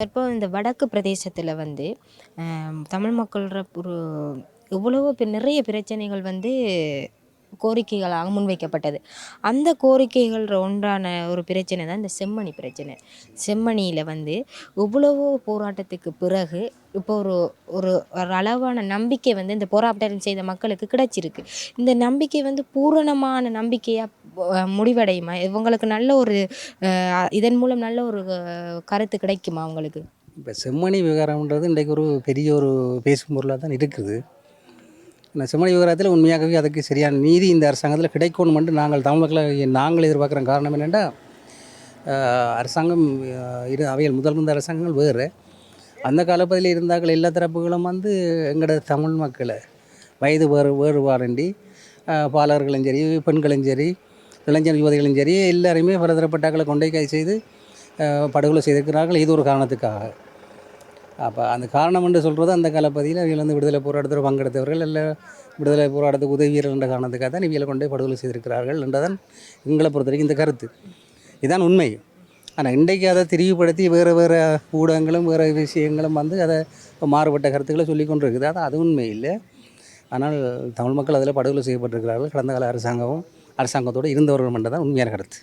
தற்போது இந்த வடக்கு பிரதேசத்தில் வந்து தமிழ் மக்கள்கிற ஒரு எவ்வளவோ நிறைய பிரச்சனைகள் வந்து கோரிக்கைகளாக முன்வைக்கப்பட்டது. அந்த கோரிக்கைகள் ஒன்றான ஒரு பிரச்சனை தான் இந்த செம்மணி பிரச்சனை. செம்மணியில் வந்து எவ்வளவோ போராட்டத்துக்கு பிறகு இப்போ ஒரு ஒரு ஒரு அளவான நம்பிக்கை வந்து இந்த போராட்டம் செய்த மக்களுக்கு கிடைச்சிருக்கு. இந்த நம்பிக்கை வந்து பூரணமான நம்பிக்கையாக முடிவடையுமா? இவங்களுக்கு நல்ல ஒரு இதன் மூலம் நல்ல ஒரு கருத்து கிடைக்குமா அவங்களுக்கு? இப்போ செம்மணி விவகாரம்ன்றது இன்றைக்கு ஒரு பெரிய ஒரு பேசும் பொருளாக தான் இருக்குது. இந்த செம்மணி விவகாரத்தில் உண்மையாகவே அதுக்கு சரியான நீதி இந்த அரசாங்கத்தில் கிடைக்கணுமென்று நாங்கள் தமிழ் மக்களை நாங்கள் எதிர்பார்க்குற காரணம் என்னென்னா அரசாங்கம் இரு அவையில் முதல் முதல் அரசாங்கங்கள் வேறு. அந்த காலப்பதில் இருந்தார்கள் எல்லா தரப்புகளும் வந்து எங்களோட தமிழ் மக்களை வயது வேறு வேறுபாடின்றி பாலர்களும் சரி பெண்களும் சரி இளைஞர் யுவதிகளும் சரி எல்லாருமே பலதரப்பட்டாக்களை கொண்டே கை செய்து படுகொலை செய்திருக்கிறார்கள். இது ஒரு காரணத்துக்காக. அப்போ அந்த காரணம் என்று சொல்கிறது அந்த காலப்பகுதியில் இவங்க வந்து விடுதலை போராட்டத்தில் பங்கெடுத்தவர்கள் இல்லை விடுதலை போராட்டத்துக்கு உதவியர்கள் என்ற காரணத்துக்காக தான் இவங்களை கொண்டே படுகொலை செய்திருக்கிறார்கள் என்றதான் எங்களை பொறுத்த வரைக்கும் இந்த கருத்து. இதுதான் உண்மை. ஆனால் இன்றைக்கு அதை திரிவுபடுத்தி வேறு வேறு ஊடகங்களும் வேறு விஷயங்களும் வந்து அதை மாறுபட்ட கருத்துக்களை சொல்லி கொண்டு இருக்குது அது அது உண்மை இல்லை. ஆனால் தமிழ் மக்கள் அதில் படுகொலை செய்யப்பட்டிருக்கிறார்கள். கடந்த கால அரசாங்கமும் அரசாங்கத்தோடு இருந்தவர்கள் மட்டும் தான் உண்மையான கருத்து.